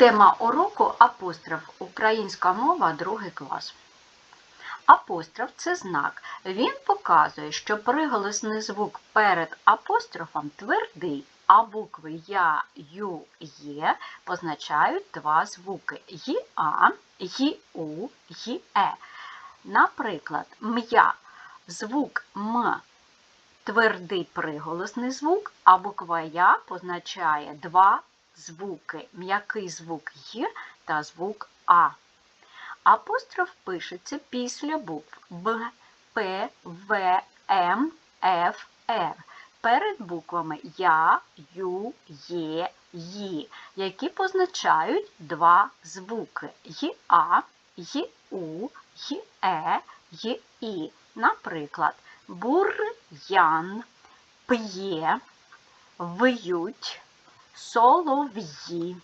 Тема уроку апостроф. Українська мова, другий клас. Апостроф це знак. Він показує, що приголосний звук перед апострофом твердий, а букви Я, Ю, Є позначають два звуки ЄА, ЄУ, ЄЕ. Наприклад, м'я звук М твердий приголосний звук, а буква Я позначає два звуки, м'який звук Й та звук А. Апостроф пишеться після букв Б, П, В, М, Ф, Р. Перед буквами Я, Ю, Є, Ї, які позначають два звуки ЄА, ЄУ, ЄЕ, ЄІ. Наприклад, бур'ян, п'є, виють, Solovji.